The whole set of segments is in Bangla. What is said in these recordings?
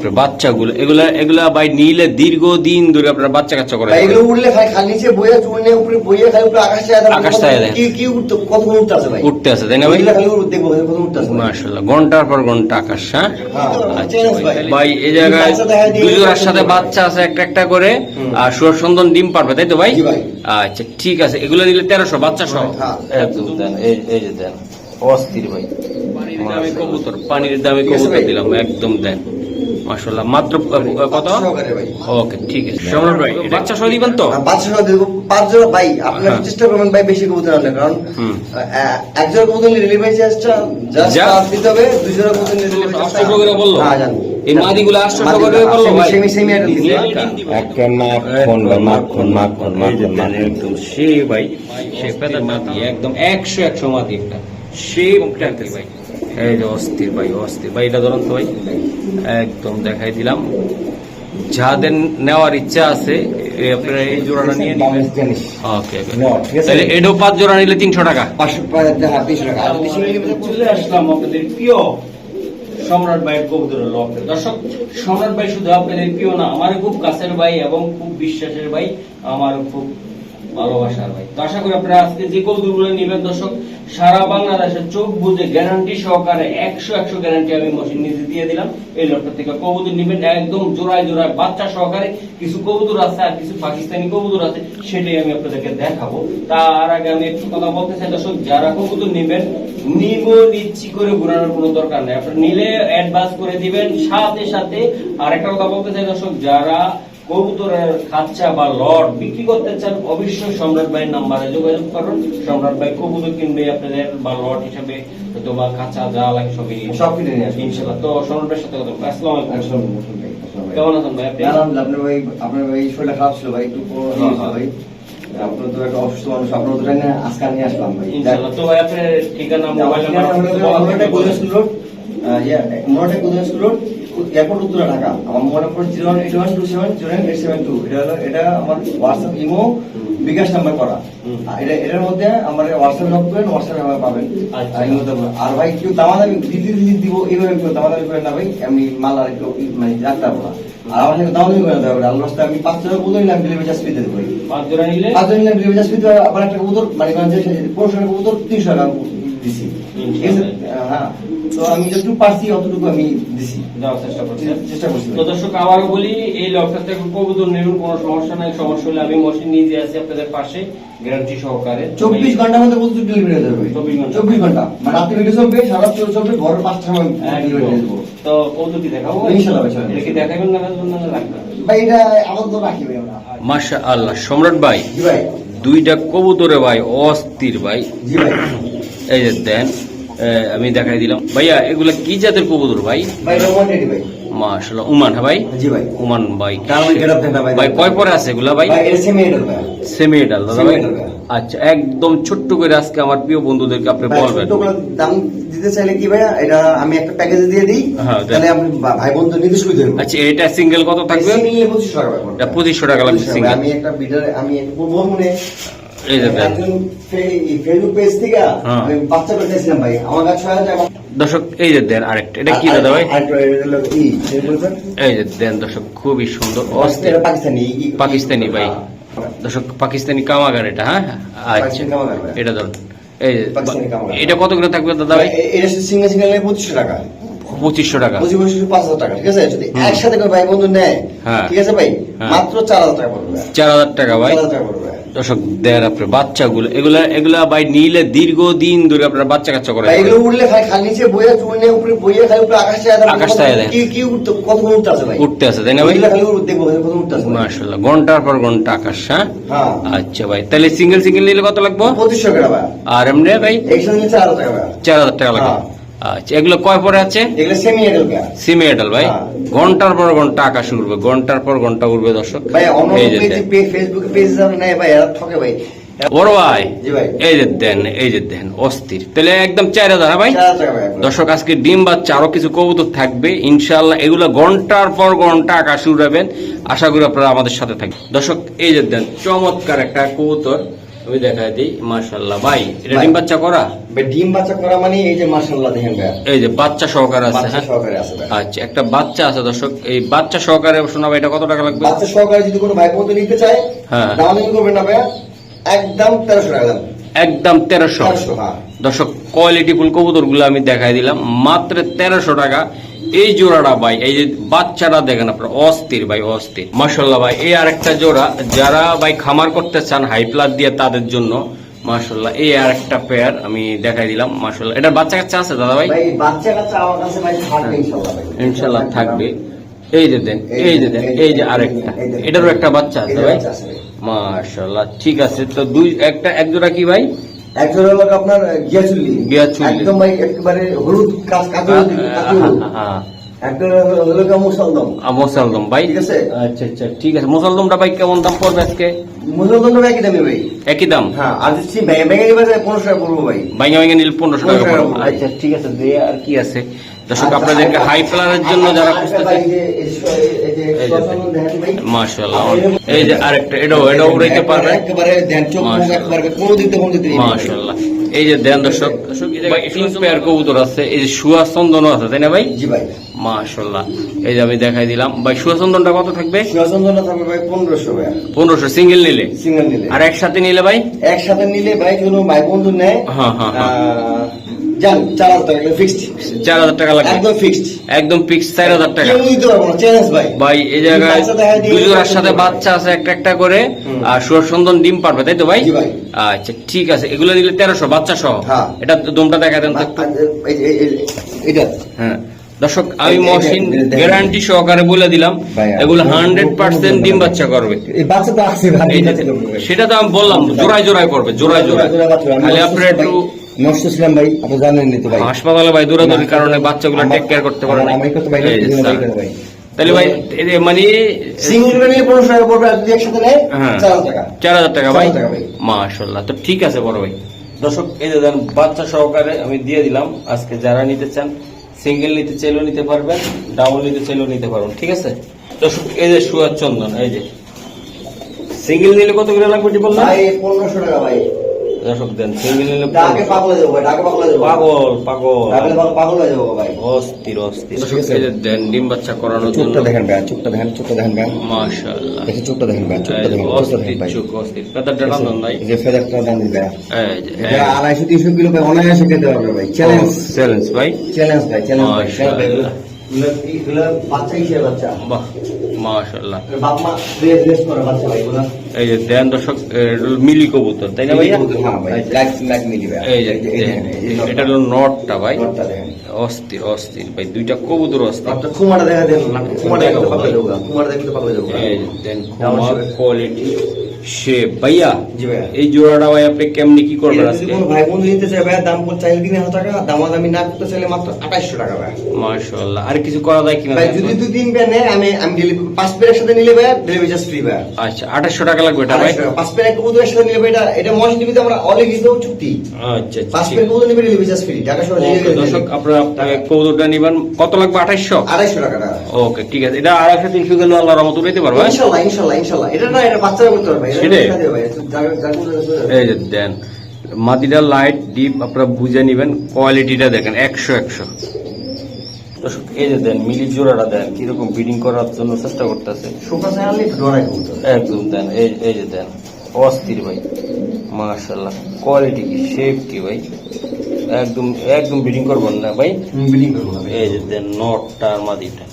আপনার বাচ্চাগুলো এগুলা এগুলা ভাই নিলে দীর্ঘদিন ধরে আপনার বাচ্চা কাচ্চা করে ভাই এগুলো উঠলে খালি খালি নিচে বইয়ে চুড়নে উপরে বইয়ে খালি উপরে আকাশ। আকাশ কি কি উঠতে কত উঠতে আছে ভাই? উঠতে আছে তাই না ভাই? খালি উঠতে দেখব কত উঠতে আছে মাশাল্লাহ ঘণ্টার পর ঘণ্টা আকাশ হ্যাঁ? হ্যাঁ। আচ্ছা চেঞ্জ ভাই। এই জায়গায় বাচ্চা দেখা দিয়ে- দুই জোড়ার সাথে বাচ্চা। আছে একটা একটা করে আর সুর সুন্দর ডিম পারবে তাই তো ভাই? আচ্ছা ঠিক আছে এগুলো দিলে তেরোশো বাচ্চা সহ। হ্যাঁ। একদম দেন এই এই যে দেন অস্থির ভাই। পানির দামে কবুতর পানির দামে কবুতর দিলাম একদম দেন। মাশাল্লাহ মাত্র কত? ওকে ঠিক আছে। সম্রাট ভাই বাচ্চা সহ দিবেন তো? দেবো পাঁচ জোড়া ভাই আপনার হ্যাঁ। চেষ্টা করবেন ভাই বেশি কবুতর আনলে কারণ হুম। এক জোড়া কবুতর নিলে ডেলিভারি চার্জটা জাস্ট যা। দিতে হবে দুই জোড়া কবুতর ডেলিভারি করে বলল? হ্যাঁ জানি। এই মাদিগুলো বলল ভাই? সেমি সেমি একটা দিছি। একটা মাখন ভাই মাখন মাখন মাখন মাখন একদম সে ভাই সে মাটি একদম একশো একশো মাটি একটা। সে ট্যাঙ্কি ভাই এই যে অস্থির ভাই অস্থির। ভাই এটা ধরুন তো ভাই একদম দেখাই দিলাম। যাদের নেওয়ার ইচ্ছা আছে আপনারা এই জোড়াটা নিয়ে নিবেন। ওকে ওকে? তাহলে এটাও পাঁচ জোড়া নিলে তিনশো টাকা। তিনশো টাকা চলে আসলাম আপনাদের প্রিয় সম্রাট ভাইয়ের কবুতরের লক্ষ্যে দর্শক সম্রাট ভাই শুধু আপনাদের প্রিয় না আমার খুব কাছের ভাই এবং খুব বিশ্বাসের ভাই আমার খুব ভালোবাসার ভাই। তো আশা করি আপনারা আজকে যে নেবেন, দর্শক, সারা চোখ বুঝে গ্যারান্টি সহকারে একশো একশো গ্যারান্টি আমি মেশিন নিজে দিয়ে দিলাম। এই লটটা থেকে কবুতর একদম জোড়ায় জোড়ায় বাচ্চা সহকারে কিছু কবুতর আছে আর কিছু পাকিস্তানি কবুতর আছে, সেটাই আমি আপনাদেরকে দেখাবো। তার আগে আমি একটু কথা বলতে চাই, দর্শক, যারা কবুতর নেবেন, নিব, নিচ্ছি করে ঘুরানোর কোনো দরকার নেই। আপনার নিলে অ্যাডভান্স করে দিবেন, সাথে সাথে আরেকটা কথা বলতে চাই, দর্শক, যারা কবুতরের খাঁচা বা লট বিক্রি করতে চান অবশ্যই সম্রাট ভাইয়ের নাম্বারে যোগাযোগ করুন। সম্রাট ভাই কবুতর কিনবে আপনাদের বা লট হিসাবে হয়তো বা খাঁচা যা লাগে সবই নিয়ে সব কিনে নিয়ে আসবেন। ইনশাল্লাহ তো সম্রাট ভাইয়ের সাথে কথা। আসসালামু আলাইকুম। কেমন আছেন ভাই আপনি? আপনার ভাই আপনার ভাই শরীরটা খারাপ ছিল ভাই একটু হ্যাঁ, হ্যাঁ। ভাই। আপনার তো একটা অসুস্থ মানুষ আপনার তো না, আজকে নিয়ে আসলাম ভাই। ইনশাল্লাহ তো ভাই আপনার ঠিকানা মোবাইল মোবাইলটা golden road. Golden school road. Airport Uttara Dhaka. আমার mobile number zero one eight one two seven zero eight seven two. এটা হলো এটা আমার হোয়াটসঅ্যাপ ইমো বিকাশ নাম্বার করা। এটা এটার মধ্যে আমার হোয়াটসঅ্যাপ নক করেন হোয়াটসঅ্যাপে আমার পাবেন। আচ্ছা। আর ভাই কেউ দামাদামি দিদি দিদি দিব এইভাবে কেউ দামাদামি করেন না ভাই। আমি মাল আর একটু মানে রাখতে পারব না। আর আমার সাথে দামাদামি করে দেওয়া আল্লাহ রাস্তায় আমি পাঁচ টাকা বলে নিলাম ডেলিভারি চার্জ পেতে দেবো পাঁচ জোড়া নিলে? পাঁচ জন নিলাম ডেলিভারি চার্জ পেতে আবার একটা কবুতর মানে পনেরোশো টাকা কবুতর তিনশো টাকা দিছি। হ্যাঁ। তো আমি যতটুকু পারছি অতটুকু আমি দিছি দেওয়ার চেষ্টা করছেন চেষ্টা করছি। তো দর্শক আবারও বলি এই লকটা থেকে কবুতর নেবেন কোনো সমস্যা নাই। সমস্যা হলে আমি মশিন নিজে আছি আপনাদের পাশে গ্যারান্টি সহকারে। চব্বিশ ঘণ্টার মধ্যে কবুতর ডেলিভারি হয়ে যাবে 24 ঘণ্টা। চব্বিশ ঘণ্টা। মানে ভিডিও চলবে সারা রাত চলবে ঘরের পাঁচটা সময় ডেলিভারি দিয়ে দেবো তো কবুতর কি দেখাবো? ইনশাল্লাহ এটা কি দেখাবেন না না রাখবেন? ভাই এটা আমার তো রাখি ভাই আমরা। মাশা আল্লাহ সম্রাট ভাই ভাই। দুইটা কবুতরে ভাই অস্থির ভাই। জি ভাই। এই যে দেন। আমি দেখাই দিলাম। ভাইয়া এগুলা কি জাতের কবুতর ভাই? ভাই ভাই। মাশাল্লাহ উমান হ্যাঁ ভাই? জি ভাই। উমান ভাই ভাই। ভাই কয় পরে আছে এগুলা ভাই? ভাই সেমি এডাল ভাই। দাদা ভাই? আচ্ছা একদম ছোট্ট করে আজকে আমার প্রিয় বন্ধুদেরকে আপনি বলবেন। দাম দিতে চাইলে কি ভাইয়া এটা আমি একটা প্যাকেজে দিয়ে দিই। হ্যাঁ, তাহলে আপনি ভাই বন্ধু নিতে সুবিধা হবে আচ্ছা এটা সিঙ্গেল কত থাকবে? সিঙ্গেল 2500 টাকা ভাই এটা 2500 টাকা লাগবে 2500 আমি একটা বিডার আমি বলব মনে এই পেজ থেকে হ্যাঁ। আমি বাচ্চা পেয়েছিলাম ভাই। আমার কাছে দর্শক এই যে দেন আরেকটা। এটা কি দাদা ভাই? এই যে দেন দর্শক খুবই সুন্দর অস্থির পাকিস্তানি পাকিস্তানি ভাই। হ্যাঁ। দর্শক পাকিস্তানি কামাগার এটা হ্যাঁ? আচ্ছা। এটা ধরুন। এই। এটা কত করে থাকবে দাদা ভাই? এটা সিঙ্গেল সিঙ্গেল পঁচিশশো টাকা। পঁচিশশো টাকা। পঁচিশ পাঁচ হাজার টাকা ঠিক আছে? যদি একসাথে করে ভাই বন্ধু নেয় হ্যাঁ। ঠিক আছে ভাই? হ্যাঁ। মাত্র চার হাজার টাকা পড়বে। চার হাজার টাকা ভাই। দর্শক দেন আপনার বাচ্চাগুলো এগুলা এগুলা ভাই নিলে দীর্ঘদিন ধরে আপনার বাচ্চা কাচ্চা করে এগুলো উঠলে খালি খালি নিচে বইয়ে উপরে বইয়ে খালি উপরে আকাশ। কি কি উঠতে কত উঠতে আছে ভাই? উঠতে আছে তাই না ভাই? খালি উঠতে দেখব কত উঠতে আছে ভাই। মাশাল্লাহ ঘণ্টার পর ঘণ্টা আকাশ হ্যাঁ? হ্যাঁ। আচ্ছা ভাই তাহলে সিঙ্গেল সিঙ্গেল নিলে কত লাগবে? পঁচিশশো টাকা ভাই। আর এমনি ভাই? নিলে চার হাজার টাকা ভাই। চার হাজার টাকা লাগবে। আচ্ছা এগুলো কয় পরে আছে? সেমি এডাল ভাই? হ্যাঁ। ঘণ্টার পর ঘণ্টা আকাশ উঠবে ঘণ্টার পর ঘণ্টা উঠবে দর্শক। এই যে দেন। ফেসবুকে পেজ যাবে না ভাই এরা ঠকে ভাই। বড় ভাই এই যে দেন এই যে দেন অস্থির। তাহলে একদম চার হাজার হ্যাঁ ভাই। দর্শক আজকে ডিম বাচ্চা আরও কিছু কবুতর থাকবে ইনশাল্লাহ এগুলো ঘণ্টার পর ঘণ্টা আকাশ উড়াবেন আশা করি আপনারা আমাদের সাথে থাকবেন। দর্শক এই যে দেন চমৎকার একটা কবুতর। আমি দেখাই দিই মাশাল্লাহ ভাই এটা ডিম বাচ্চা করা? ভাই ডিম বাচ্চা করা মানে এই যে মার্শাল্লাহ দেখেন ভাই। এই যে বাচ্চা সহকারে আছে হ্যাঁ? সহকারে আছে আচ্ছা একটা বাচ্চা আছে দর্শক। এই বাচ্চা সহকারে শোনা ভাই এটা কত টাকা লাগবে? বাচ্চা সহকারে যদি কোনো ভাই বন্ধু নিতে চায় হ্যাঁ। দাম দামি করবেন না ভাই একদম তেরোশো টাকা দাম। একদম তেরোশো। তেরোশো হ্যাঁ। দর্শক কোয়ালিটি ফুল কবুতরগুলো আমি দেখাই দিলাম। মাত্র তেরোশো টাকা। এই জোড়াটা ভাই এই যে বাচ্চাটা দেখেন আপনার অস্থির ভাই অস্থির। মাসাল্লাহ ভাই এই আরেকটা জোড়া যারা ভাই খামার করতে চান হাই প্লাস দিয়ে তাদের জন্য এই আরেকটা পেয়ার আমি দেখাই দিলাম এটা বাচ্চা কাচ্চা আছে দাদা ভাই? ভাই বাচ্চা কাচ্চা আমার কাছে ভাই থাকবে ইনশাল্লাহ থাকবে। এই যে দেন এই যে দেন এই যে আরেকটা। এটারও একটা বাচ্চা আছে ভাই? বাচ্চা আছে। ভাই। মাশাল্লাহ ঠিক আছে তো দুই একটা এক জোড়া কি ভাই? একজন হলো আপনার গিয়াচুল্লি গিয়াচুল্লি। একদম ভাই একেবারে হলুদ কাজ কাজু কাজু হ্যাঁ একজন হলো হলো গিয়ে মুসলদম। ভাই। ঠিক আছে। আচ্ছা আচ্ছা ঠিক আছে। মোসালদমটা ভাই কেমন দাম পড়বে আজকে? মুসলদম একই দামি ভাই। একই দাম? হ্যাঁ আর যদি ভেঙে ভেঙে নিবে পনেরোশো টাকা পড়ব ভাই। ভাইঙ্গা ভাইঙ্গা নিলে পনেরোশো টাকা 1500 টাকা পড়বে। পড়বে। আচ্ছা ঠিক আছে দিয়ে আর কি আছে। দর্শক আচ্ছা, আপনাদেরকে হাই প্লারের জন্য যারা আর- আর- খুঁজতে ভাই, চান এই যে- আরেকটা এটাও এটাও উড়াইতে পারবে? একেবারে চোখ মুখ একবারে কোনো দিক কোনো দিক এই দেন দর্শক দর্শক এই তিন পেয়ার কবুতর আছে এই যে সুয়া চন্দনও আছে তাই না ভাই? জি ভাই। মাশাল্লাহ এই যে আমি দেখাই দিলাম। ভাই সুয়া চন্দনটা কত থাকবে? সুচন্দন থাকবে ভাই পনেরোশো ভাই পনেরোশো। সিঙ্গেল নিলে? সিঙ্গেল নিলে। আর একসাথে নিলে ভাই? একসাথে নিলে ভাই কোনো ভাই বন্ধু নেয়। হ্যাঁ, হ্যাঁ, হ্যাঁ। চার হাজার টাকা ফিক্সড চার হাজার টাকা লাগবে। একদম ফিক্সড একদম ফিক্স চার হাজার টাকা। কেউ দিতে পারব না চ্যালেঞ্জ ভাই। ভাই এই জায়গায় বাচ্চা সাথে আছে একটা একটা করে। আর সুরসন্দন ডিম পারবে তাই তো ভাই? আচ্ছা ঠিক আছে। এগুলো নিলে তেরোশো বাচ্চা সহ হ্যাঁ। এটা দমটা দেখা দেন তো এটা হ্যাঁ। দর্শক আমি মহসিন গ্যারান্টি সহকারে বলে দিলাম ভাই, এগুলো হান্ড্রেড পার্সেন্ট ডিম বাচ্চা করবে। এই বাচ্চা তো আসছে ভাই এই যে- সেটা তো আমি বললাম জোড়ায় জোড়ায় করবে জোড়ায় জোড়ায়। খালি আপনার একটু নষ্ট ছিলাম ভাই আপনি জানেন তো ভাই। হাসপাতালে ভাই দৌড়াদৌড়ির কারণে বাচ্চাগুলো টেক কেয়ার করতে পারে না ভাই। তাহলে ভাই মানে সিঙ্গেল করে পনেরোশো টাকা পড়বে আর যদি একসাথে নেয় হ্যাঁ। চার হাজার টাকা। চার হাজার টাকা ভাই। 4,000 মাশাল্লাহ তো ঠিক আছে বড় ভাই। দর্শক এই যে দেন বাচ্চা সহকারে আমি দিয়ে দিলাম। আজকে যারা নিতে চান সিঙ্গেল নিতে চাইলেও নিতে পারবেন ডাবল নিতে চাইলেও নিতে পারবেন, ঠিক আছে? তো এই যে সুয়ার চন্দন, এই যে। সিঙ্গেল নিলে কত করে লাগবে বললাম? পনেরোশো টাকা ভাই। দর্শক দেন সিঙ্গেল নিলে ডাকে পাগল হয়ে যাব ভাই ডাকে পাগল হয়ে যাব। পাগল পাগল। ডাকলে পাগল- পাগল হয়ে যাব ভাই। অস্থির অস্থির। এই যে দেন ডিম বাচ্চা করানোর জন্য চোখটা দেখেন ভাই চোখটা দেখেন চোখটা দেখেন ভাই। মাশাআল্লাহ। দেখেন চোখটা দেখেন ভাই যে দেখেন অস্থির দেখেন ভাই। চোখ অস্থির। পেতারটা ভাই? যে ফেদারটা দাম দিন ভাই এই যে এটা আড়াইশো তিনশো কিলো ভাই অনায়াসে খেতে পারবে ভাই। চ্যালেঞ্জ চ্যালেঞ্জ ভাই? চ্যালেঞ্জ ভাই চ্যালেঞ্জ ভাই। এগুলো বাচ্চা হিসেবে বাচ্চা? বাহ মাশাআল্লাহ। বাপ মা রেস রেস করে বাচ্চা ভাই এই যে দেন দর্শক মিলি কবুতর তাই না ভাইয়া? এই যে এটা হলো নটটা ভাই। অস্থির অস্থির ভাই দুইটা কবুতর অস্থির। দেখা দেন দেন। কোয়ালিটি ভাইয়া এই জোড়াটা ভাই আপনি কেমনি কি করবেন আজকে? ভাই বন্ধু নিতে চায় ভাই দাম চাইলে তিন হাজার টাকা দামাদামি না করতে চাইলে মাত্র আঠাইশশো টাকা ভাই মাশাআল্লাহ আর কিছু করা যায় কিনা ভাই যদি। দুই তিন পেয়ার আমি আমি পাঁচ পেয়ারের সাথে নিলে ভাই ডেলিভারি চার্জ ফ্রি ভাই আচ্ছা আঠাশশো টাকা লাগবে এটা ভাই? পাঁচ এক কবুতরের সাথে নিলে এটা এটা মহাশ টিভিতে আমরা চুক্তি। আচ্ছা পাঁচ আচ্ছা পেয়ার কবুতর নিবে ডেলিভারি চার্জ ফ্রি ঢাকা শহরে যে ওকে, দর্শক আপনারা কবুতরটা নিবেন। কত লাগবে আঠাইশশো? আড়াইশো টাকা টাকা। ওকে ঠিক আছে। এটা আড়াইশো তিনশো গেলে আল্লাহ রহমত উঠাইতে পারব? ইনশাল্লাহ ইনশাল্লাহ ইনশাল্লাহ। এটা না এটা বাচ্চারা করতে পারবে এই যে দেন। মাদিটা লাইট ডিপ আপনারা বুঝে নিবেন কোয়ালিটিটা দেখেন একশো একশো। দর্শক এই যে দেন মিলি জোড়াটা দেন কীরকম বিডিং করার জন্য চেষ্টা করতেছে? একদম দেন এই এই যে দেন অস্থির ভাই মাশাল্লাহ কোয়ালিটি কি শেপ কি ভাই? একদম একদম বিডিং করবেন না ভাই? বিডিং করব। এই যে দেন নটটা আর মাদিটা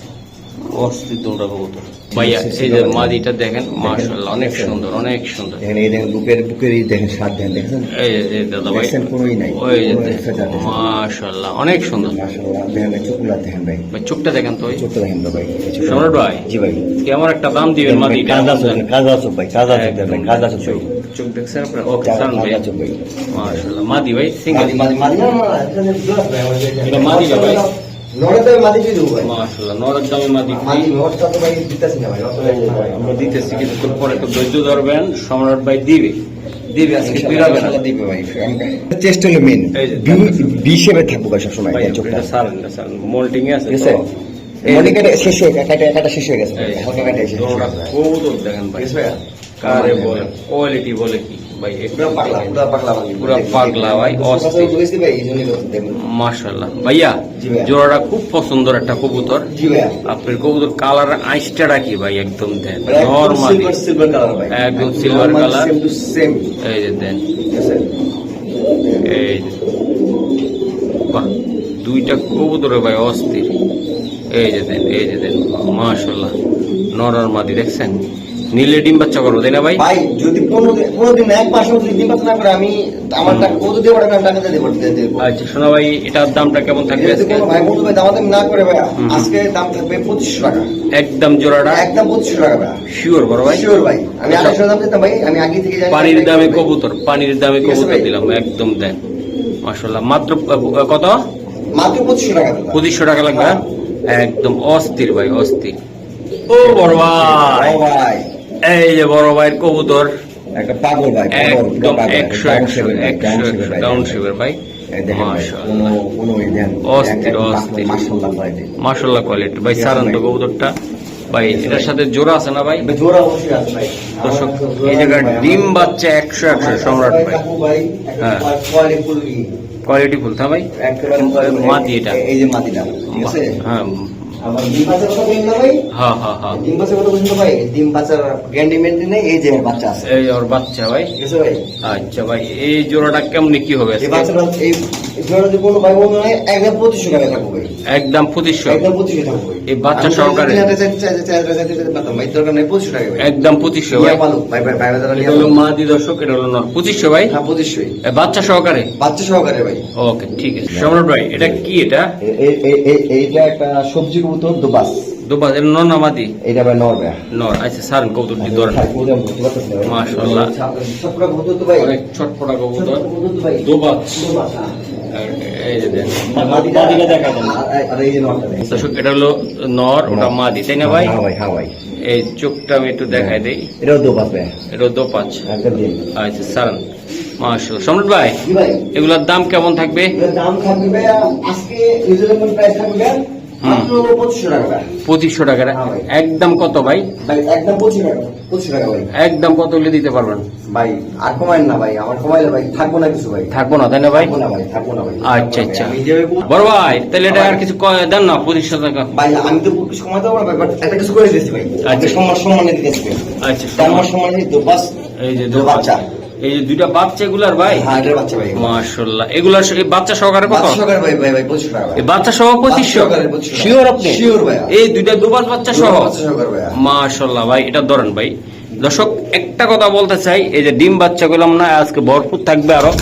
অস্থির দুটা কবুতর। ভাইয়া এই যে মাদিটা দেখেন মাশাল্লাহ অনেক সুন্দর অনেক সুন্দর দেখেন এই দেখেন বুকের বুকের এই দেখেন স্বাদ দেখেন দেখেন এই যে দাদা ভাই কোনোই নাই ওই যে অনেক সুন্দর মাশাআল্লাহ দেখেন ভাই দেখেন ভাই দেখেন তো ওই দেখেন তো ভাই সম্রাট ভাই জি ভাই কেমন একটা দাম দিবেন মাদিটা কাজা ভাই কাজা দেখেন কাজা চোখ ভাই চোখ- চোখ দেখছেন আপনার ওকে সান ভাই মাদি ভাই সিঙ্গেল মাদি মাদি না, মাদি ভাই? নড়ে তো মাদি দিয়ে দেবো ভাই। মাশাল্লাহ নরক দামে মাদি মাদি নড়টা তো ভাই দিতেছি না ভাই, অত ভাই, আমরা দিতেছি কিছুক্ষণ পরে একটু ধৈর্য ধরবেন সম্রাট ভাই দিবে। দিবে আজকে বিরাবে না। দিবে ভাই। চেষ্টা হলো মেন বি হিসেবে থাকব ভাই সবসময় চোখটা। এটা সারেন মোল্টিং এ আছে তো? এই শেষ হয়ে কাটা কাটা শেষ হয়ে গেছে। হালকা কাটা শেষ হয়ে গেছে। দেখেন ভাই? কারে বলে কোয়ালিটি বলে কি? ভাই পুরা পাগলা পুরা পাগলা ভাই। পুরা পাগলা ভাই, অস্থির। বলেছি ভাই এই জন্যই বলছি, দেখুন। মাশাল্লাহ ভাইয়া জোড়াটা খুব পছন্দের একটা কবুতর। জি ভাইয়া। আপনার কবুতর কালার আইসটা রাখি ভাই একদম দেন। একদম নরমালি। ভাই। to এই যে দেন। এই বাহ দুইটা কবুতরে ভাই অস্থির। এই যে দেন এই যে দেন। মাশাল্লাহ নরর মাদি দেখছেন? নীলে ডিম বাচ্চা করব তাই না ভাই? ভাই যদি পনেরো পনেরো দিন এক মাস যদি দিন পাত না করে আমি আমার টাকা কত দিয়ে পাঠাবে আমি টাকা দিয়ে পাঠাতে দেবো। আচ্ছা শোনা ভাই এটার দামটা কেমন থাকবে আজকে? ভাই বন্ধু ভাই দামাদামি না করে ভাই আজকে দাম থাকবে পঁচিশশো টাকা। একদম জোড়াটা? একদম পঁচিশশো টাকা ভাই শিওর বড় ভাই। শিওর ভাই। আমি আড়াইশো দাম দিতাম ভাই আমি আগে থেকে জানি পানির দামে কবুতর পানির দামে কবুতর দিলাম একদম দেন। মাশাল্লাহ মাত্র কত? মাত্র পঁচিশশো টাকা। পঁচিশশো টাকা লাগবে হ্যাঁ? একদম অস্থির ভাই অস্থির। ও বড় ভাই। ও ভাই। এই যে বড় ভাইয়ের কবুতর। একটা পাগল ভাই একদম একশো একশো একশো ডাউন শিবের ভাই অস্থির, কোয়ালিটি ভাই সারান্ত কবুতরটা ভাই এটার সাথে জোড়া আছে না ভাই? জোড়া অবশ্যই আছে ভাই। দর্শক এই জায়গায় ডিম বাচ্চা একশো একশো সম্রাট ভাই। হ্যাঁ। কোয়ালিটি ফুল তা ভাই? মাটি এটা। এই যে মাটিটা ঠিক আছে? হ্যাঁ। আমার ডিম বাচ্চার কথা বললেন না ভাই? হ্যাঁ হ্যাঁ হ্যাঁ। ডিম বাচ্চার কথা বলছেন ভাই? ডিম বাচ্চার গ্যান্ডি মেন্টি নেই? এই যে বাচ্চা আছে। এই ওর বাচ্চা ভাই। ঠিক ভাই? আচ্ছা ভাই এই জোড়াটা কেমনি কি হবে এই বাচ্চাটা এই জোড়া যদি কোনো ভাই বন্ধু নাই একদম পঁচিশশো টাকা থাকব ভাই। একদম পঁচিশশো? একদম পঁচিশশো থাকব ভাই। এই বাচ্চা সহকারে? একদম পঁচিশশো ভাই। মা দি দর্শক এটা হলো নর। পঁচিশশো ভাই? হ্যাঁ বাচ্চা সহকারে? বাচ্চা সহকারে ভাই। ওকে ঠিক আছে। সম্রাট ভাই এটা কি এটা? এইটা একটা সবজি কবুতর দুবাস। দুবাস এটা নর না মাদি এটা ভাই নরবে নর আচ্ছা কবুতর দি ধরেন? মাশাআল্লাহ। সবটা কবুতর তো ভাই। অনেক কবুতর দুবাস। হ্যাঁ। এটা হলো নর ওটা মাদি তাই না ভাই? হ্যাঁ ভাই হ্যাঁ এই চোখটা আমি একটু দেখাই দেই। এটাও দোপাচ আচ্ছা সম্রাট ভাই এগুলোর দাম কেমন থাকবে? দাম থাকবে আজকে প্রাইস থাকবে ভাই মাত্র পঁচিশশো টাকা। হ্যাঁ। একদম কত ভাই? একদম পঁচিশ টাকা। পঁচিশ টাকা ভাই। একদম কত হলে দিতে পারবেন? ভাই আর কমাইন না ভাই আমার কমাইলে ভাই থাকব না কিছু ভাই। থাকব না তাই না ভাই? থাকব না ভাই থাকব না ভাই। আচ্ছা আচ্ছা। বড় ভাই তাহলে এটা আর কিছু দেন না পঁচিশশো টাকা। ভাই আমি তো কিছু কমাতে পারব না ভাই বাট একটা কিছু করে দিয়েছি ভাই। আচ্ছা। সম্মান সম্মানে দিতেছি আচ্ছা। সম্মানে বাস এই যে বাচ্চা। এই যে দুইটা বাচ্চা এগুলার ভাই? হ্যাঁ এটার বাচ্চা ভাই মাশাল্লাহ। এগুলার এই বাচ্চা সহকারে কত? বাচ্চা সহকারে ভাই ভাই ভাই পঁচিশ টাকা এই বাচ্চা সহ পঁচিশশো? সহকারে 2500 টাকা। শিওর আপনি? Sure ভাইয়া। এই দুইটা দুবার বাচ্চা সহ? ভাই এটা ধরেন ভাই। দর্শক একটা কথা বলতে চাই এই যে ডিম বাচ্চা গুলাম না আজকে ভরপুর থাকবে আরও।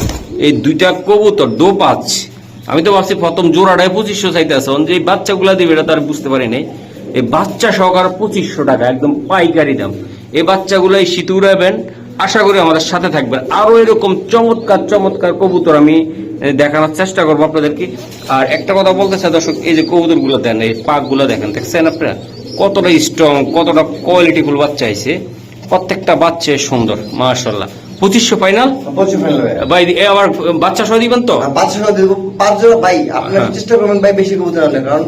এই দুইটা কবুতর দো পাঁচ আমি তো ভাবছি প্রথম জোড়াটায় পঁচিশশো চাইতে আছে যে বাচ্চাগুলা দিবে এটা তো আর বুঝতে পারি নাই। এই বাচ্চা সহকারে পঁচিশশো টাকা একদম পাইকারি দাম। এই বাচ্চাগুলো এই শীত উড়াবেন আশা করি আমাদের সাথে থাকবেন। আরও এরকম চমৎকার চমৎকার কবুতর আমি দেখানোর চেষ্টা করব আপনাদেরকে। আর একটা কথা বলতে চাই দর্শক, এই যে কবুতরগুলো দেন, এই পাকগুলো দেখেন, দেখছেন আপনারা? কতটা স্ট্রং কতটা কোয়ালিটিফুল বাচ্চা আছে প্রত্যেকটা বাচ্চা সুন্দর মাশাল্লাহ পঁচিশশো ফাইনাল ভাই আবার বাচ্চা সহ দিবেন তো? বাচ্চা সহ দেবো পাঁচ জোড়া ভাই আপনারা হ্যাঁ। চেষ্টা করবেন ভাই বেশি কবুতর আনলে কারণ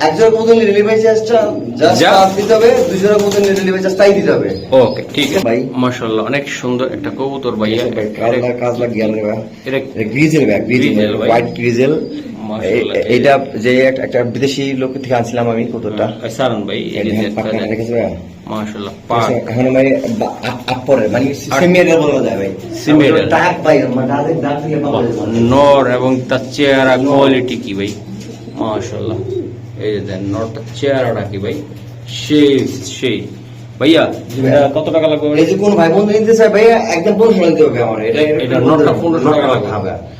এক জোড়া কবুতর নিয়ে ডেলিভারি চার্জটা জাস্ট যা। দিতে হবে দুই জোড়া কবুতর নিয়ে ডেলিভারি চার্জ তাই দিতে হবে। ওকে ঠিক আছে। ভাই। মাশাল্লাহ অনেক সুন্দর একটা কবুতর ভাইয়া। কাজলা কাজলা রে ভাই। এটা গ্রিজেল Grizzle গ্রিজেল ভাই। হোয়াইট গ্রিজেল এইটা যে একটা- বিদেশি লোক থেকে আনছিলাম আমি কতটা এই সারান ভাই পাক। এখন মানে আপরে মানে সেমিয়ার বলা যায় ভাই। Semi-real। ভাই মানে ডাক ডাক থেকে পাওয়া যায়। নর এবং তার চেহারা কোয়ালিটি কি ভাই? মাশাল্লাহ এই যে দেন নরটার চেহারাটা কি ভাই? সেই সেই। ভাইয়া। এটা কত টাকা লাগবে? এই যে কোন ভাই বন্ধু নিতে চায় ভাই একদম পনেরোশো নিতে হবে আমার। এটা এটা 1500 টাকা লাগবে।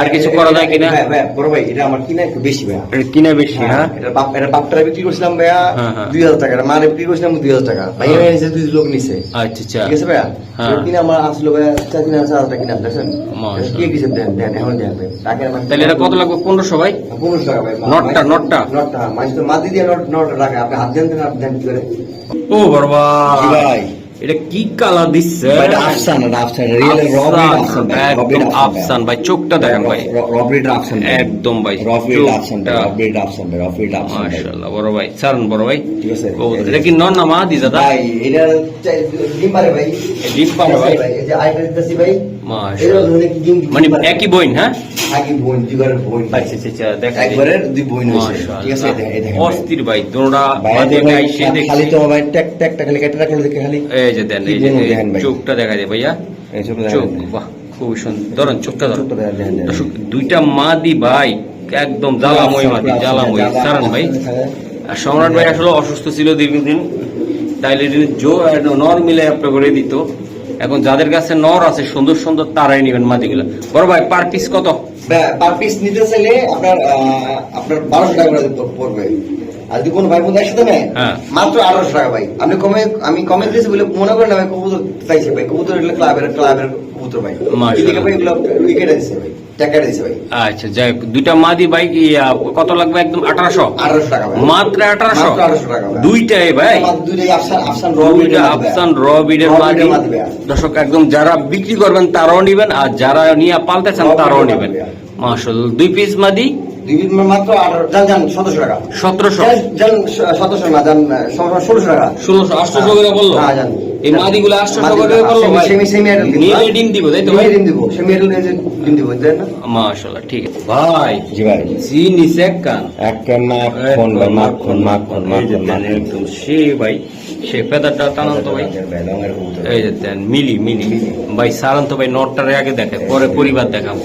আর কিছু করা যায় কিনা? ভাই ভাই বড় ভাই এটা আমার কিনা একটু বেশি ভাই। কিনা বেশি হ্যাঁ এটা বাপ এটা বাপটারে বিক্রি করছিলাম ভাইয়া হ্যাঁ, হ্যাঁ। দুই হাজার টাকা মারে বিক্রি করছিলাম দুই হাজার টাকা। ভাইয়া হ্যাঁ। নিছে দুই লোক নিছে। আচ্ছা আচ্ছা। ঠিক আছে ভাইয়া? হ্যাঁ। কিনা আমার আসলো ভাইয়া চার হাজার কিনা মাশাআল্লাহ। কি কিছু দেন দেন এখন দেন ভাই। তাহলে এটা কত লাগবে? পনেরোশো ভাই? পনেরোশো টাকা ভাই নটটা, নটটা? নটটা মাঝে তো মাদি দিয়ে নট নট রাখে আপনি হাত দেন দেন দেন কি করে? ও বড় ভাই। ভাই। এটা কি কালার দিচ্ছে এটা আফসান এটা আফসান রিয়েল রবিড আফসান ভাই, একদম আফসান ভাই। চোখটা দেখেন ভাই। রবিড আফসান একদম ভাই রবিড আফসান রবিড আফসান রবিড আফসান। মাশাআল্লাহ বড় ভাই সারন বড় ভাই। ঠিক আছে। ও, এটা কি নন না মা দি দাদা? ভাই এটা ডিম পারে ভাই। ডিম পারে ভাই। এই যে আইটা দিতেছি ভাই। ডিম মানে একই বইন হ্যাঁ? আচ্ছা আচ্ছা আচ্ছা দুই ঠিক আছে ভাই। অস্থির ভাই দুটা বাদে দেখেন, আইসে দেখছি। খালি তো ভাই ট্যাক ট্যাক ট্যাক খালি কেটে রাখল দেখে খালি। এই যে দেন এই যে বলব এই দেখেন ভাই। চোখটা দেখা যায় ভাইয়া। এই চোখ বাহ খুব সুন্দর। ধরেন চোখটা ধরেন। দুইটা মাদি ভাই একদম জ্বালাময় মাদি জ্বালাময়। সারান ভাই। আর সম্রাট ভাই আসলে অসুস্থ ছিল দীর্ঘদিন। ডায়ালিটিস জো নর মিলে আপনার করে দিত। এখন যাদের কাছে নর আছে, সুন্দর সুন্দর তারাই নেবেন মাদিগুলো বড় ভাই পার পিস কত? পার পিস নিতে চাইলে আপনার আপনার বারোশো টাকা পড়বে। আর যদি কোনো ভাই বোন একসাথে নেয়। মাত্র আঠারোশো টাকা ভাই। আপনি কমে আমি কমে দিয়েছি বলে মনে করেন ভাই কবুতর চাইছে ভাই। কবুতর এগুলো ক্লাবের ক্লাবের কবুতর ভাই। এদিকে ভাই এগুলো উইকেটে দিচ্ছে ভাই। আচ্ছা যাই দুইটা মাদি ভাই কত লাগবে একদম? আঠারোশো? আঠারোশো টাকা মাত্র আঠারোশো? মাত্র 1800 টাকা ভাই। দুইটাই ভাই? আমার দুইটাই আফসান আফসান র দুইটা আফসান র বিডের মাদি। দর্শক একদম যারা বিক্রি করবেন তারাও নিবেন আর যারা নিয়ে পালতে চান তারাও নিবেন। মাশাআল্লাহ। দুই পিস মাদি। মাত্র যান যান সতেরোশো টাকা। সতেরোশো? যান সতেরোশো না যান ষোলোশো টাকা। ষোলোশো আটশোশো করে বলল? হ্যাঁ, জানি। এই মাদিগুলো আটশোশো করে বলল সেমি- সেমি- সেমি নিয়ে হ্যাঁ? ডিম দিব তাই তো? ডিম দিব। সেমি আইডল ডিম দিব দেন না? মাশাআল্লাহ ঠিক আছে। ভাই জি ভাই। চিনি সেকান একটা মাখন ভাই মাখন মাখন মাখন মাখন একদম সে ভাই সে ফেদারটা টানান তো ভাই। ভাই রঙের কবুতর। এই যে মিলি মিলি। ভাই সারান তো ভাই নটটারে আগে দেখে পরে পরিবার দেখাবো।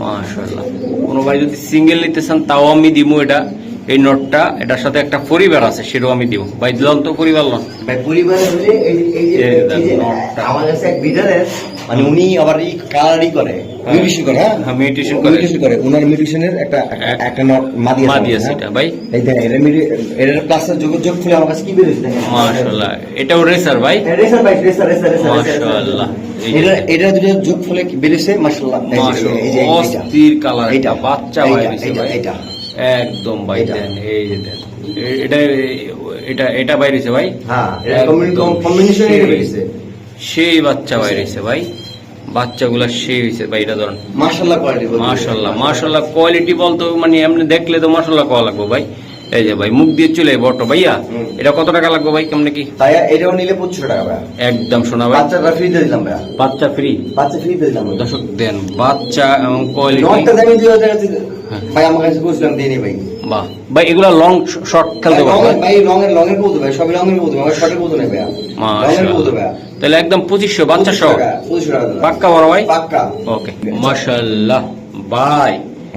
মাশাআল্লাহ। কোনো ভাই যদি সিঙ্গেল নিতে চান তাও আমি দিব এটা এই নটটা। এটার সাথে একটা পরিবার আছে সেটাও আমি দিব ভাই দিলাম তো পরিবার লন। ভাই পরিবার। আমার কাছে এক বিডারের মানে উনি আবার এই কালারই করে। মিউটিশন করে হ্যাঁ? হ্যাঁ করে। মিউটিশন করে। ওনার মিউটিশনের একটা একটা নট মাদি আছে মাদি আছে হ্যাঁ? এটা ভাই। এই এটার প্লাসের যোগ যোগ খুলে আমার কাছে কি বেরোচ্ছে দেখেন? মাশাআল্লাহ। এটাও রেসার ভাই। রেসার ভাই রেসার রেসার রেসার মাশাআল্লাহ। এটা এটা দুটো যোগ ফলে কি বেরিয়েছে? মাশাআল্লাহ মাশাআল্লাহ, এই যে অস্থির কালার এইটা। বাচ্চা ভাই এইটা, দিছে এইটা, ভাই। এইটা। একদম ভাই এইটা। দেন এই যে দেন। এটা এটা এটা বাইরেছে ভাই। হ্যাঁ কম্বিনেশন সেই বাচ্চা বাইরেছে ভাই। বাচ্চাগুলা সেই হয়েছে ভাই এটা ধরেন। কোয়ালিটি মাশাল্লাহ মাশাল্লাহ কোয়ালিটি বলতো মানে এমনি দেখলে তো মাশাল্লাহ কওয়া লাগবে ভাই। এই যে ভাই মুখ দিয়ে চলে বটো ভাইয়া এটা কত টাকা লাগবে ভাই কেমনে কি? এটাও নিলে পঁচিশশো টাকা ভাই একদম শোনা ভাই। বাচ্চাটা ফ্রিতে দিলাম ভাই বাচ্চা ফ্রি বাচ্চা ফ্রিতে দিলাম। ভাই। দর্শক দেন বাচ্চা এবং কোয়ালিটি নটটা দামি দুই হাজার টাকা দিলে- হ্যাঁ। ভাই আমার কাছে বুঝলাম দিইনি ভাই। বাহ। ভাই এগুলা লং শর্ট খেলতে ভাই, পারবে ভাই। রঙের রঙের কৌতুক ভাই সবই রঙের কৌতুক আমার শর্টের কৌতুক নেই ভাই রঙের কৌতুক ভাই তাহলে একদম পঁচিশশো বাচ্চা সহ। পাক্কা বড় ভাই? ওকে মাশাল্লাহ ভাই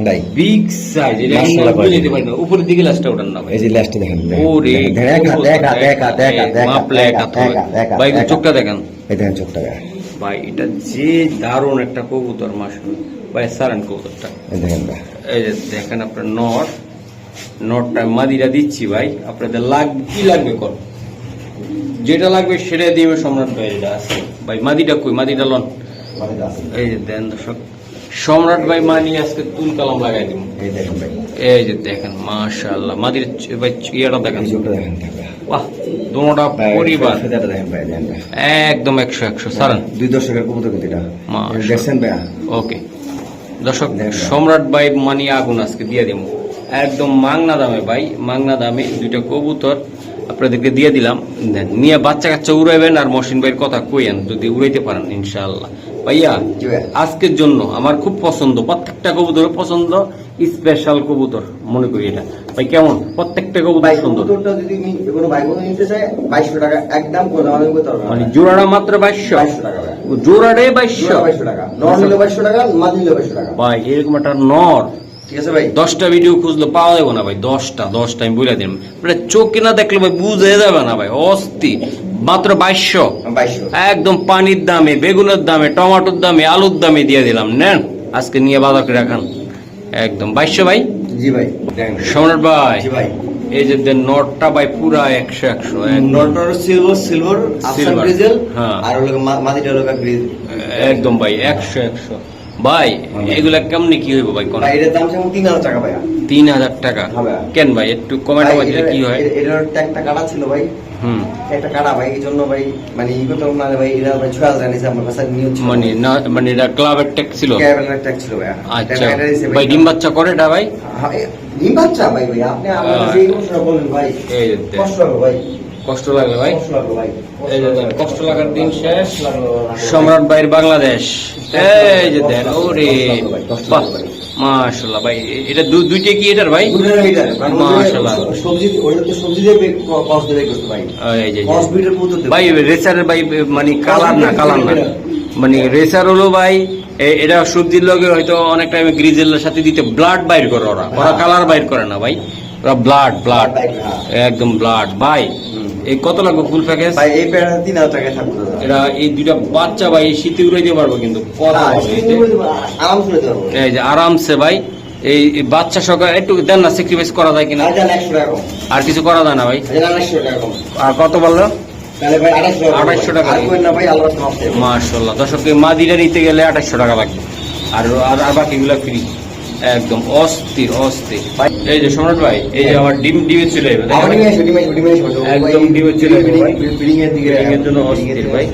ভাই বিগ সাইজ এটা মাশাআল্লাহ ভাই। বুঝতে পারি না উপরের দিকে লাস্টটা ওঠান না ভাই। এই যে লাস্টে দেখেন দেখেন, ওরে দেখেন, দেখেন, দেখা দেখা দেখা দেখা দেখা দেখা, একা দেখা, দেখা, ভাই চোখটা দেখেন। এই দেখেন চোখটা দেখেন। ভাই এটা যে দারুণ একটা কবুতর ভাই সারান কবুতরটা। এই দেখেন ভাই। এই যে দেখেন আপনার নট। নটটা মাদিরা দিচ্ছি ভাই। আপনাদের লাগবে কি লাগবে কর? যেটা লাগবে সেটা দিবে সম্রাট ভাই এটা আছে। ভাই মাদিটা কই? মাদিটা লন। এই যে দেন দর্শক সম্রাট ভাই মানি আজকে তুল কালাম লাগাই দিব। এই দেখেন ভাই। এই যে দেখেন মাশাআল্লাহ মাদির ভাই ইয়েটা দেখেন। চোখটা দেখেন বাহ পরিবার। দেখেন ভাই, একদম একশো একশো সারান দুই দর্শকের কবুতর এটা? দেখছেন ভাই ওকে। দর্শক। সম্রাট ভাই মানি আগুন আজকে দিয়ে দিব। একদম মাংনা দামে ভাই মাংনা দামে দুইটা কবুতর। আপনাদেরকে দিয়ে দিলাম। দেন নিয়ে বাচ্চা কাচ্চা উড়াইবেন আর মহসিন ভাইয়ের কথা কইয়েন যদি উড়াইতে পারেন ইনশাআল্লাহ। ভাইয়া আজকের জন্য আমার খুব পছন্দ প্রত্যেকটা কবুতর পছন্দ স্পেশাল কবুতর মনে করি এটা। ভাই কেমন? প্রত্যেকটা কবুতর সুন্দর। যদি কোনো ভাই নিতে চায় টাকা একদম। মানে জোড়াটা মাত্র বাইশশো? বাইশশো টাকা ভাই। জোড়াটাই বাইশশো? জোড়া বাইশশো টাকা। নর নিলে বাইশশো টাকা মাঝ নিলে বাইশশো টাকা। ভাই এরকম একটা নর। ঠিক আছে ভাই? দশটা ভিডিও খুঁজলে পাওয়া যাবে না ভাই দশটা দশটা আমি বলে দিলাম। মানে চোখে না দেখলে ভাই বুঝে যাবে না ভাই অস্থি। মাত্র বাইশশো। একদম পানির দামে বেগুনের দামে টমেটোর দামে আলুর দামে দিয়ে দিলাম নেন। আজকে নিয়ে বাজার করে রাখান। একদম। বাইশশো ভাই? জি ভাই। সম্রাট ভাই। জি ভাই। এই যে দেন নটটা ভাই পুরা একশো একশো নটর সিলভার সিলভার হ্যাঁ। আর হলো মা- মাদিটা হলো একদম ভাই একশো একশো। ভাই এগুলা কেমনি কি হইব ভাই কোন? ভাই এটার দাম যেমন তিন হাজার টাকা ভাইয়া। তিন হাজার টাকা? হ্যাঁ কেন ভাই একটু কমেন্ট ভাই, দিলে কি হয়? এটার একটা কাটা ছিল ভাই। হুম। একটা কাটা ভাই এই জন্য ভাই মানে ই করতে না ভাই এটা ভাই ছয় হাজার নিয়েছে আমার কাছে নিউজ ছিল মানে না মানে এটা ক্লাবের ট্যাগ ছিল? ক্যাবেলের ট্যাক্স ছিল ভাইয়া। আচ্ছা। ভাই ডিম বাচ্চা করে এটা ভাই? হ্যাঁ, ডিম বাচ্চা ভাই ভাই আপনি আমার। কাছে এই কথাটা বলেন ভাই কষ্ট ভাই। কষ্ট লাগল ভাই? কষ্ট এই যে দেন, কষ্ট লাগার দিন শেষ। সম্রাট ভাইয়ের বাংলাদেশ। এই যে দেন ওরে লাগল ভাই। এটা দুইটা কি এটার ভাই? মানে মাশাআল্লাহ। সবজি ওটা তো সবজি দিয়ে কস দিয়ে করতে ভাই এই যে- ভাই রেসারের ভাই মানে কালার না কালার না। মানে রেসার হলো ভাই এটা সবজির লগে হয়তো অনেক টাইমে গ্রিজেলের সাথে দিতে ব্লাড বাইর করে ওরা। ওরা হ্যাঁ। কালার বাইর করে না ভাই। ওরা ব্লাড ব্লাড হ্যাঁ। একদম ব্লাড ভাই। এই কত লাগবে ফুল প্যাকেজ ভাই এই হাজার টাকায় থাকতো দাদা। এরা এই দুইটা বাচ্চা ভাই শীতে উড়াইতে পারব কিন্তু। কত হ্যাঁ, এই যে- এই আরামসে ভাই এই বাচ্চা সকাল একটু দেন না স্যাক্রিফাইস করা যায় কিনা? আর টাকা কিছু করা যায় না ভাই? আর টাকা কত বলল? তাহলে টাকা কম। 2800 টাকা। আর করেন না ভাই আল্লাহ মাফ দেবে মাশাল্লাহ দর্শক এই নিতে গেলে আঠাশশো টাকা লাগবে। আর আর বাকিগুলো ফ্রি একদম অস্থির অস্থির এই যে সম্রাট ভাই এই যে আমার ডিম ডিমে চলে যাবে। একদম ডিমে চলে যাবে ভাই। জন্য অস্থির ভাই।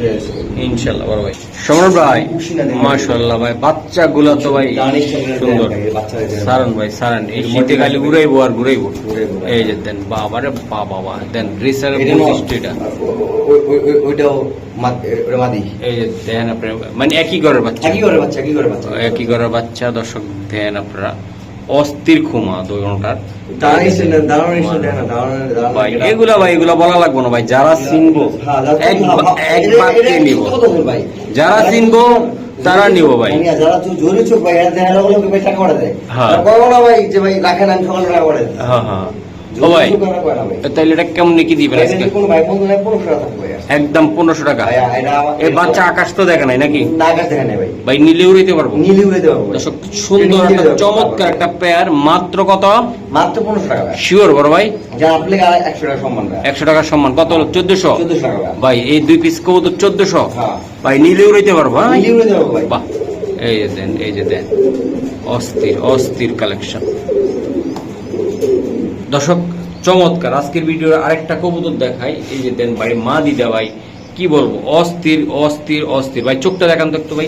ইনশাল্লাহ বড় ভাই। সম্রাট ভাই খুশি না দেখে। মাশাল্লাহ ভাই বাচ্চাগুলো তো ভাই সুন্দর। দেন ভাই, বাচ্চাদের দেন। সারান ভাই সারান এই শীতে খালি উড়াইবো আর ঘুরাইবো। ঘুরাইবো এই যে দেন বাবারে বা বাবা দেন রেসারের এটা নয়। বৈশিষ্ট্য এটা ওই- ওই- ওই- ওইটাও মাদি এই যে দেন আপনার মানে একই ঘরের বাচ্চা। একই বাচ্চা একই করে বাচ্চা। একই ঘরের বাচ্চা দর্শক দেন আপনারা। অস্থির খুমা দুই ঘণ্টার ভাই এগুলা ভাই এগুলা বলা লাগবে না ভাই যারা চিনবো হ্যাঁ, এক হ্যাঁ, হ্যাঁ, বাক্যে নিব ভাই? যারা চিনবো তারা নিব ভাই মানে যারা তুই জোরে চোখ ভাই দেখা গেলো ভাই টাকা করে দেয় হ্যাঁ। না ভাই যে ভাই রাখেন আমি সকালে টাকা পাঠা হ্যাঁ হ্যাঁ টাকা এটা কেমন কি দিবেন আজকে? টাকা একদম পনেরোশো টাকা? এই বাচ্চা আকাশ তো দেখা নাই নাকি? ভাই। উড়াইতে পারব। নীলি দর্শক সুন্দর একটা চমৎকার একটা পেয়ার মাত্র কত? মাত্র পনেরোশো টাকা শিওর বড় ভাই? একশো টাকা সম্মান একশো টাকার সম্মান। কত হলো? চোদ্দশো? ভাই। ভাই এই দুই পিস কবুতর চোদ্দশো? হ্যাঁ। ভাই নিলে উড়াইতে পারব হ্যাঁ? এই যে দেন এই যে দেন। অস্থির অস্থির কালেকশন দর্শক চমৎকার। আজকের ভিডিওর আরেকটা কবুতর দেখাই। এই যে দেন ভাই মা দিদা ভাই কি বলব? অস্থির অস্থির অস্থির। ভাই চোখটা দেখান তো একটু ভাই।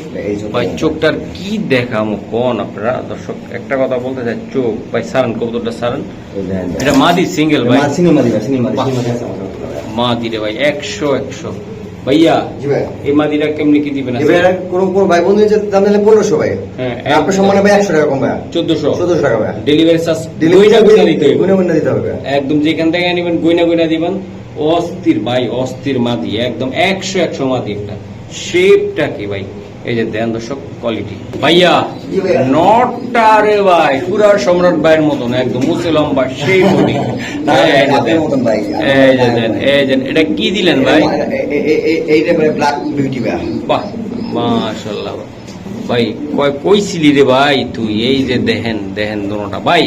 ভাই চোখটার কি দেখামো কোন আপনারা? দর্শক একটা কথা বলতে চাই চোখ। ভাই সারান কবুতরটা সারান। এটা মাদি সিঙ্গেল ভাই? সিঙ্গেল মাদি দিরে ভাই একশো একশো। ভাইয়া জি ভাই। এই মাদিরা কেমনি কি দিবেন এবার কোনো কোনো ভাই বন্ধু নিয়ে দাম দিলে পনেরোশো ভাই। হ্যাঁ, আপনার সম্মানে ভাই একশো টাকা কম ভাই। চোদ্দশো? চোদ্দশো টাকা ভাই। ডেলিভারি চার্জ ডেলিভারি গইনা গইনা দিতে হবে। একদম যেখান থেকে নেবেন গইনা গইনা দিবেন। অস্থির ভাই অস্থির মাদি একদম একশো একশো মাদি একটা। শেপটা কি ভাই? এই যে দেন দর্শক কোয়ালিটি ভাইয়া। নটটা রে ভাই পুরা সম্রাট ভাইয়ের মতন একদম মুসে লম্বা সেই বডি। এই যে দেন। এই যে এটা কি দিলেন ভাই? এইটা ব্ল্যাক বিউটি ভাই। বাহ মাশাল্লাহ ভাই কয় কইছিলি রে ভাই তুই? এই যে দেখেন দেখেন দোনোটা। ভাই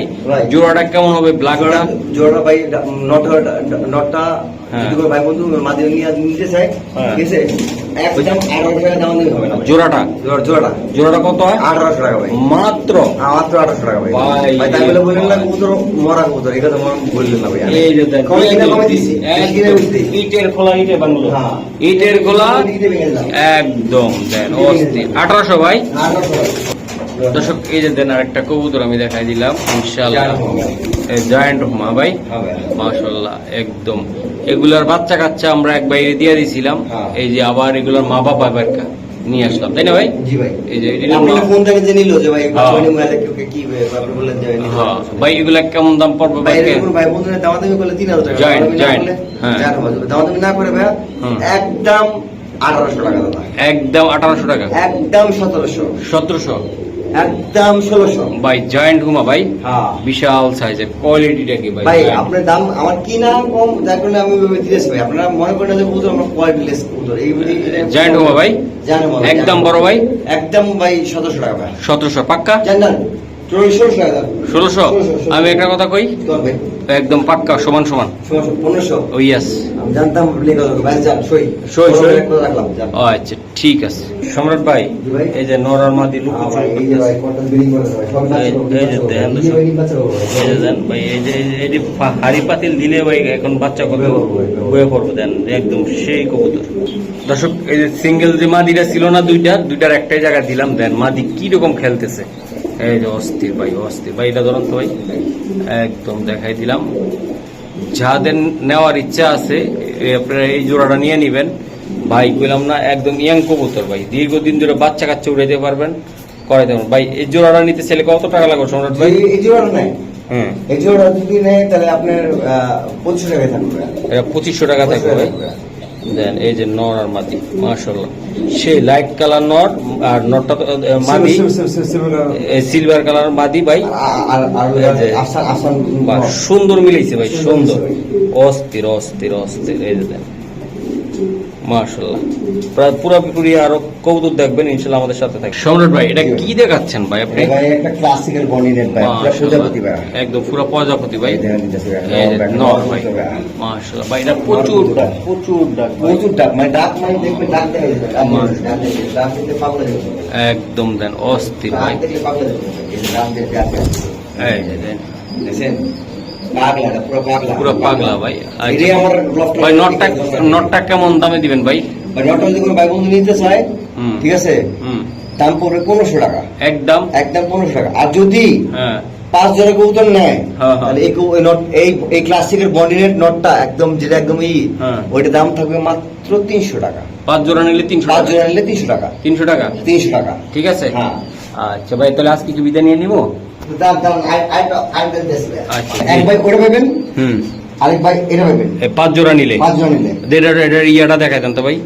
জোড়াটা কেমন হবে ব্ল্যাকটা জোড়া ভাই নটটা নটটা। যদি কোনো ভাই বন্ধু মাদি নিয়ে নিতে চায়। ঠিক আছে একদম আঠারোশো টাকা দাম দিতে হবে না। জোড়াটা? জোড়াটা। জোড়াটা কত হয়? আঠারোশো টাকা ভাই। মাত্র? মাত্র আঠারোশো টাকা ভাই। ভাই, ভাই তাই বলে বললেন না কবুতর মরা কবুতর এটা তো বললেন না ভাই। এই যে দেন কমে কিনে কমে দিছি। বেশি কিনে বেশি দিছি। ইটের খোলা ইটে বাংলো। ইটের খোলা। একদম দেন অস্থির। আঠারোশো ভাই? আঠারোশো ভাই। দর্শক এই যে দেন আরেকটা কবুতর আমি দেখাই দিলাম ইনশাল্লাহ জায়ান্ট। মা ভাই। মাশাল্লাহ একদম। এগুলার বাচ্চা কাচ্চা আমরা এক বাইরে দিয়ে দিয়েছিলাম হ্যাঁ। এই যে আবার এগুলার মা বাবা বারকা নিয়ে আসলাম তাই না ভাই? জি ভাই। এই যে এটা ফোন থেকে যে নিল যে ভাই হ্যাঁ। কে যে হ্যাঁ ভাই এগুলা কেমন দাম পড়বে ভাই? ভাই বন্ধুরা টাকা Giant, দামাদামি না হ্যাঁ। করে ভাই একদম আঠারোশো টাকা দাদা একদম আঠারোশো টাকা। একদম সতেরোশো। সতেরোশো। একদম ষোলোশো। ভাই জয়েন্ট হুমা ভাই। হ্যাঁ। বিশাল সাইজের কোয়ালিটিটা কি ভাই? ভাই আপনার দাম আমার কি নাম কম যার কারণে আমি দিয়েছি ভাই আপনারা মনে করেন যে আমার কোয়ালিটি লেস এই জায়ান্ট হুমা ভাই। একদম বড় ভাই। একদম ভাই সতেরোশো টাকা ভাই। সতেরোশো পাক্কা? জানেন ষোলোশো আমি একটা কথা কই? একদম পাক্কা সমান সমান। পনেরোশো। ও ইয়াস জানতাম যান। ও আচ্ছা। ঠিক আছে। সম্রাট ভাই এই যে নরার মাদি ভাই, এই যে এই- যে হাড়ি পাতিল দিলে ভাই এখন বাচ্চা করবে বয়ে পড়বে, দেন একদম সেই কবুতর। দর্শক এই যে সিঙ্গেল যে মাদিটা ছিল না দুইটা দুইটার একটাই জায়গায় দিলাম দেন মাদি কি রকম খেলতেছে? এই যে অস্থির ভাই অস্থির। ভাই এটা ধরুন তো ভাই একদম দেখাই দিলাম। যাদের নেওয়ার ইচ্ছা আছে আপনারা এই জোড়াটা নিয়ে নিবেন। ভাই কইলাম না একদম ইয়াং কবুতর ভাই। দীর্ঘদিন ধরে বাচ্চা কাচ্চা উড়াইতে পারবেন করাইতে পারবেন ভাই এই জোড়াটা নিতে ছেলে কত টাকা লাগবে সম্রাট ভাই? এই- জোড়াটা জোড়া যদি নেয়, তাহলে আপনার পঁচিশশো টাকায় থাকবে। এটা পঁচিশশো টাকা থাকবে ভাই। দেন এই যে নর আর মাদি মাশাল্লাহ সেই লাইট কালার নর আর নরটা মাদি। Silver colour. মাদি ভাই। আর আর এই যে- আসান আসান বাহ, সুন্দর মিলেছে ভাই সুন্দর অস্থির অস্থির অস্থির। এই যে দেন। মাশাল্লাহ প্রায় পুরোপুরি আরও কৌতুক দেখবেন ইনশাল্লাহ আমাদের সাথে থাকবে সম্রাট ভাই এটা কি দেখাচ্ছেন ভাই আপনি? ভাই একটা ক্লাসিক্যাল বডি নেট ভাই পুরো প্রজাপতি ভাই একদম পুরো প্রজাপতি ভাই। দেখেন নর ভাই। মাশাল্লাহ ভাই এটা প্রচুর প্রচুর ডাক প্রচুর ডাক মানে ডাক মানে ডাক দেখা দেখবে, ডাক যাবে একদম দেন অস্থির ভাই। এই দেন। এটা পুরো পাগলা। ভাই আর এটাই আমার লফট ভাই নটটা নটটা কেমন দামে দিবেন ভাই? ভাই নটটা যদি কোনো ভাই বন্ধু নিতে চায় ঠিক আছে? দাম পড়বে পনেরোশো টাকা। একদম একদম পনেরোশো টাকা। আর যদি হ্যাঁ। পাঁচ জনের কবুতর নেয় হ্যাঁ, হ্যাঁ। তাহলে এই এই ক্লাসিকের বন্ডিনেট নটটা একদম যেটা একদম ই। ওইটা দাম থাকবে মাত্র তিনশো টাকা। পাঁচ জোড়া নিলে তিনশো পাঁচ জনের নিলে তিনশো টাকা। তিনশো টাকা? তিনশো টাকা। ঠিক আছে। হ্যাঁ। আচ্ছা ভাই তাহলে আজকে কি বিদায় নিয়ে নিবো? আচ্ছা। এক ভাই ওটা পাবেন হুম। আরেক ভাই এটা পাবেন পাঁচ জোড়া নিলে। পাঁচ জোড়া নিলে। ইয়াটা দেখাই দেন তো ভাই।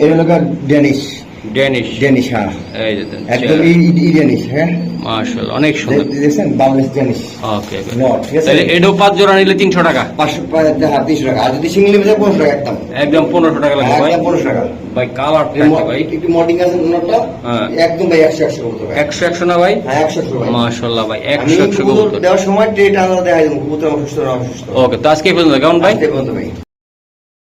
এটা হলো ডেনিশ ড্যানিশ ডেনিশ হ্যাঁ। এই যে একদম ই- হ্যাঁ। মাশাআল্লাহ অনেক সুন্দর। দে- Bangladesh Danish okay okay. Not ঠিক আছে? তাহলে এটাও পাঁচ জোড়া নিলে তিনশো টাকা? পাঁচশো পা- হ্যাঁ টাকা আর যদি সিঙ্গেল নিতে পনেরোশো টাকা একদম। একদম টাকা লাগবে ভাই? টাকা। ভাই কালারটা এই ভাই। একটু মডিং আছে নোটটা হ্যাঁ। একদম ভাই একশো একশো কবুতর ভাই। একশো একশো না ভাই? হ্যাঁ ভাই। মাশাআল্লাহ দেওয়ার সময় ট্রেট আলাদা দেখা যাবে কবুতর অসুস্থ না অসুস্থ। ওকে তো আজকে পর্যন্ত কেমন ভাই? আজকে পর্যন্ত ভাই।